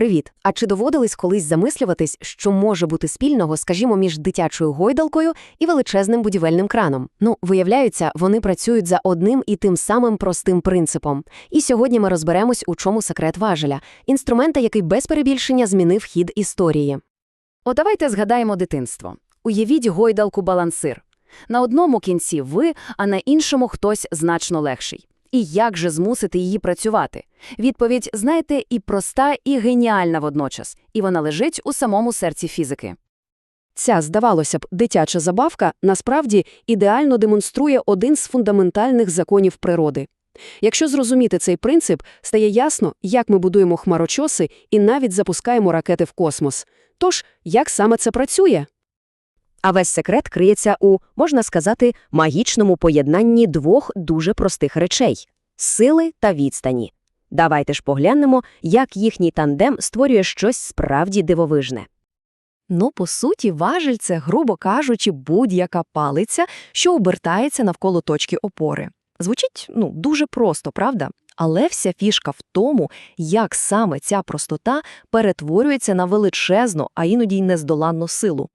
Привіт! А чи доводилось колись замислюватись, що може бути спільного, скажімо, між дитячою гойдалкою і величезним будівельним краном? Ну, виявляється, вони працюють за одним і тим самим простим принципом. І сьогодні ми розберемось, у чому секрет важеля – інструмента, який без перебільшення змінив хід історії. О, давайте згадаємо дитинство. Уявіть гойдалку-балансир. На одному кінці ви, а на іншому хтось значно легший. І як же змусити її працювати? Відповідь, знаєте, і проста, і геніальна водночас, і вона лежить у самому серці фізики. Ця, здавалося б, дитяча забавка насправді ідеально демонструє один з фундаментальних законів природи. Якщо зрозуміти цей принцип, стає ясно, як ми будуємо хмарочоси і навіть запускаємо ракети в космос. Тож, як саме це працює? А весь секрет криється у, можна сказати, магічному поєднанні двох дуже простих речей – сили та відстані. Давайте ж поглянемо, як їхній тандем створює щось справді дивовижне. Ну, по суті, важель – це, грубо кажучи, будь-яка палиця, що обертається навколо точки опори. Звучить, ну, дуже просто, правда? Але вся фішка в тому, як саме ця простота перетворюється на величезну, а іноді й нездоланну силу.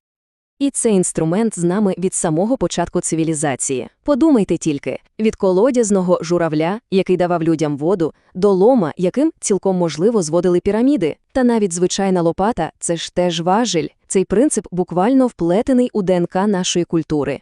І цей інструмент з нами від самого початку цивілізації. Подумайте тільки, від колодязного журавля, який давав людям воду, до лома, яким цілком можливо зводили піраміди. Та навіть звичайна лопата – це ж теж важель. Цей принцип буквально вплетений у ДНК нашої культури.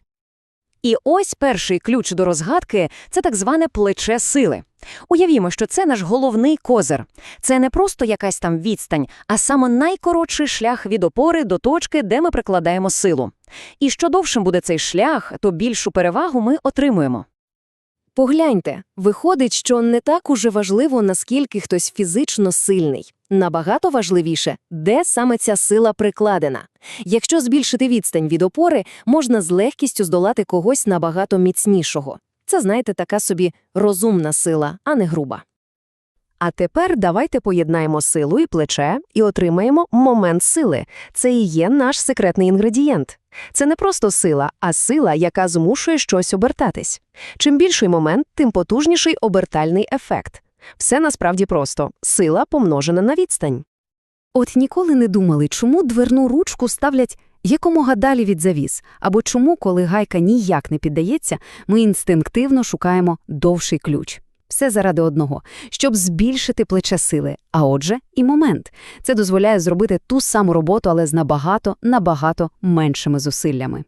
І ось перший ключ до розгадки – це так зване плече сили. Уявімо, що це наш головний козир. Це не просто якась там відстань, а саме найкоротший шлях від опори до точки, де ми прикладаємо силу. І що довшим буде цей шлях, то більшу перевагу ми отримуємо. Погляньте, виходить, що не так уже важливо, наскільки хтось фізично сильний. Набагато важливіше, де саме ця сила прикладена. Якщо збільшити відстань від опори, можна з легкістю здолати когось набагато міцнішого. Це, знаєте, така собі розумна сила, а не груба. А тепер давайте поєднаємо силу і плече і отримаємо момент сили. Це і є наш секретний інгредієнт. Це не просто сила, а сила, яка змушує щось обертатись. Чим більший момент, тим потужніший обертальний ефект. Все насправді просто – сила помножена на відстань. От ніколи не думали, чому дверну ручку ставлять якомога далі від завіс, або чому, коли гайка ніяк не піддається, ми інстинктивно шукаємо довший ключ. Все заради одного, щоб збільшити плече сили, а отже, і момент. Це дозволяє зробити ту саму роботу, але з набагато, набагато меншими зусиллями.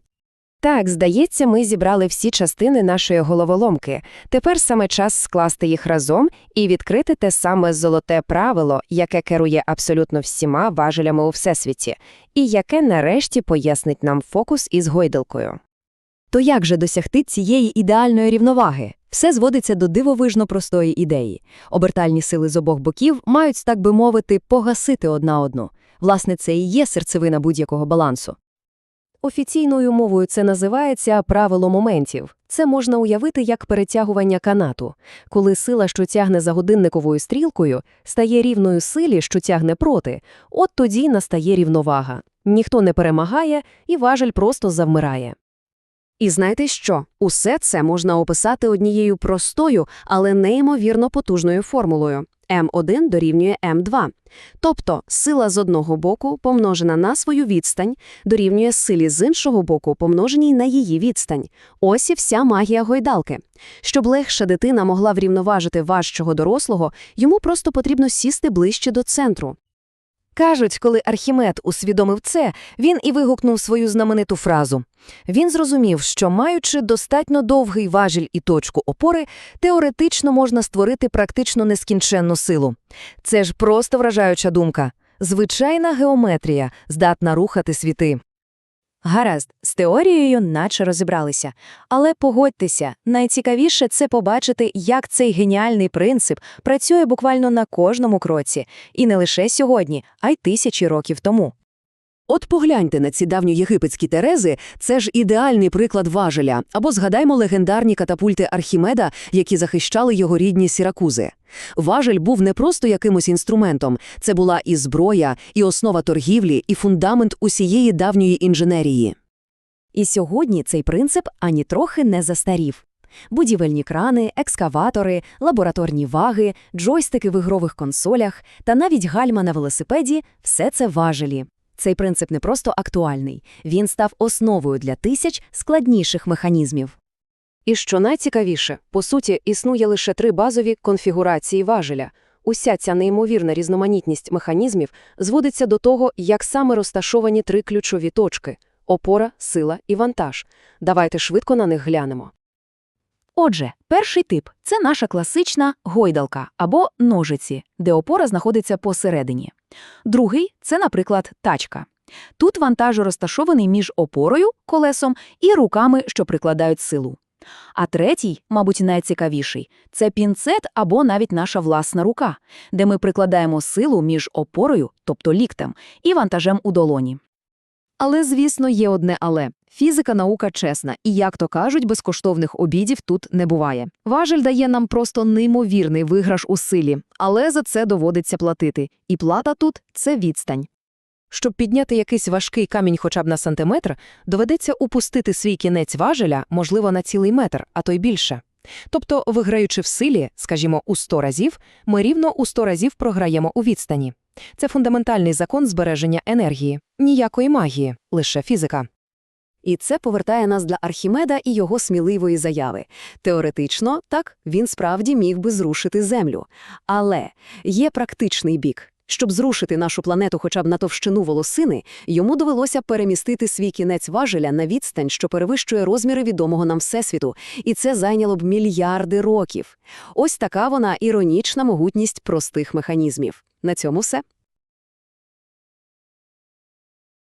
Так, здається, ми зібрали всі частини нашої головоломки. Тепер саме час скласти їх разом і відкрити те саме золоте правило, яке керує абсолютно всіма важелями у всесвіті, і яке нарешті пояснить нам фокус із гойдалкою. То як же досягти цієї ідеальної рівноваги? Все зводиться до дивовижно простої ідеї. Обертальні сили з обох боків мають, так би мовити, погасити одна одну. Власне, це і є серцевина будь-якого балансу. Офіційною мовою це називається правило моментів. Це можна уявити як перетягування канату, коли сила, що тягне за годинниковою стрілкою, стає рівною силі, що тягне проти, от тоді настає рівновага. Ніхто не перемагає, і важель просто завмирає. І знаєте що? Усе це можна описати однією простою, але неймовірно потужною формулою. М1 дорівнює М2. Тобто сила з одного боку, помножена на свою відстань, дорівнює силі з іншого боку, помноженій на її відстань. Ось і вся магія гойдалки. Щоб легша дитина могла врівноважити важчого дорослого, йому просто потрібно сісти ближче до центру. Кажуть, коли Архімед усвідомив це, він і вигукнув свою знамениту фразу. Він зрозумів, що, маючи достатньо довгий важіль і точку опори, теоретично можна створити практично нескінченну силу. Це ж просто вражаюча думка. Звичайна геометрія здатна рухати світи. Гаразд, з теорією наче розібралися. Але погодьтеся, найцікавіше це побачити, як цей геніальний принцип працює буквально на кожному кроці, і не лише сьогодні, а й тисячі років тому. От погляньте на ці давньоєгипетські терези, це ж ідеальний приклад важеля, або згадаймо легендарні катапульти Архімеда, які захищали його рідні сіракузи. Важель був не просто якимось інструментом, це була і зброя, і основа торгівлі, і фундамент усієї давньої інженерії. І сьогодні цей принцип ані трохи не застарів. Будівельні крани, екскаватори, лабораторні ваги, джойстики в ігрових консолях та навіть гальма на велосипеді – все це важелі. Цей принцип не просто актуальний, він став основою для тисяч складніших механізмів. І що найцікавіше, по суті, існує лише три базові конфігурації важеля. Уся ця неймовірна різноманітність механізмів зводиться до того, як саме розташовані три ключові точки – опора, сила і вантаж. Давайте швидко на них глянемо. Отже, перший тип – це наша класична гойдалка або ножиці, де опора знаходиться посередині. Другий – це, наприклад, тачка. Тут вантаж розташований між опорою, колесом і руками, що прикладають силу. А третій, мабуть, найцікавіший – це пінцет або навіть наша власна рука, де ми прикладаємо силу між опорою, тобто ліктем, і вантажем у долоні. Але, звісно, є одне але. Фізика наука чесна, і, як то кажуть, безкоштовних обідів тут не буває. Важель дає нам просто неймовірний виграш у силі, але за це доводиться платити. І плата тут – це відстань. Щоб підняти якийсь важкий камінь хоча б на сантиметр, доведеться упустити свій кінець важеля, можливо, на цілий метр, а то й більше. Тобто, виграючи в силі, скажімо, у 100 разів, ми рівно у 100 разів програємо у відстані. Це фундаментальний закон збереження енергії. Ніякої магії, лише фізика. І це повертає нас для Архімеда і його сміливої заяви. Теоретично, так, він справді міг би зрушити Землю. Але є практичний бік. Щоб зрушити нашу планету хоча б на товщину волосини, йому довелося перемістити свій кінець важеля на відстань, що перевищує розміри відомого нам Всесвіту, і це зайняло б мільярди років. Ось така вона іронічна могутність простих механізмів. На цьому все.